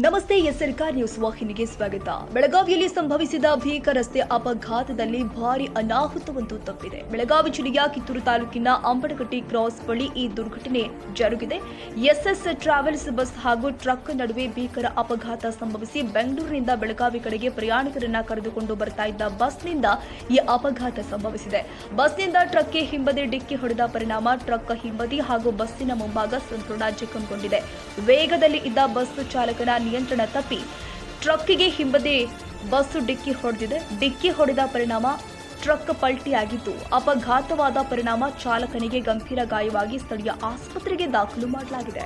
ನಮಸ್ತೆ ಎಸ್ಆರ್ಕ ನ್ಯೂಸ್ ವಾಹಿನಿಗೆ ಸ್ವಾಗತ. ಬೆಳಗಾವಿಯಲ್ಲಿ ಸಂಭವಿಸಿದ ಭೀಕರ ರಸ್ತೆ ಅಪಘಾತದಲ್ಲಿ ಭಾರಿ ಅನಾಹುತವೊಂದು ತಪ್ಪಿದೆ. ಬೆಳಗಾವಿ ಜಿಲ್ಲೆಯ ಕಿತ್ತೂರು ತಾಲೂಕಿನ ಅಂಬಡಗಟ್ಟಿ ಕ್ರಾಸ್ ಬಳಿ ಈ ದುರ್ಘಟನೆ ಜರುಗಿದೆ. ಎಸ್ಎಸ್ ಟ್ರಾವೆಲ್ಸ್ ಬಸ್ ಹಾಗೂ ಟ್ರಕ್ ನಡುವೆ ಭೀಕರ ಅಪಘಾತ ಸಂಭವಿಸಿ ಬೆಂಗಳೂರಿನಿಂದ ಬೆಳಗಾವಿ ಕಡೆಗೆ ಪ್ರಯಾಣಿಕರನ್ನ ಕರೆದುಕೊಂಡು ಬರ್ತಾ ಇದ್ದ ಬಸ್ನಿಂದ ಈ ಅಪಘಾತ ಸಂಭವಿಸಿದೆ. ಬಸ್ನಿಂದ ಟ್ರಕ್ಗೆ ಹಿಂಬದಿ, ಡಿಕ್ಕಿ ಹೊಡೆದ ಪರಿಣಾಮ ಟ್ರಕ್ ಹಿಂಬದಿ ಹಾಗೂ ಬಸ್ಸಿನ ಮುಂಭಾಗ ಸಂಪೂರ್ಣ ಜಖಂಗೊಂಡಿದೆ ವೇಗದಲ್ಲಿ ಇದ್ದ ಬಸ್ ಚಾಲಕನ ನಿಯಂತ್ರಣ ತಪ್ಪಿ ಟ್ರಕ್ಗೆ ಹಿಂಬದಿ ಬಸ್ಸು ಡಿಕ್ಕಿ ಹೊಡೆದಿದೆ. ಡಿಕ್ಕಿ ಹೊಡೆದ ಪರಿಣಾಮ ಟ್ರಕ್ ಪಲ್ಟಿಯಾಗಿದ್ದು ಅಪಘಾತವಾದ ಪರಿಣಾಮ ಚಾಲಕನಿಗೆ ಗಂಭೀರ ಗಾಯವಾಗಿ ಸ್ಥಳೀಯ ಆಸ್ಪತ್ರೆಗೆ ದಾಖಲು ಮಾಡಲಾಗಿದೆ.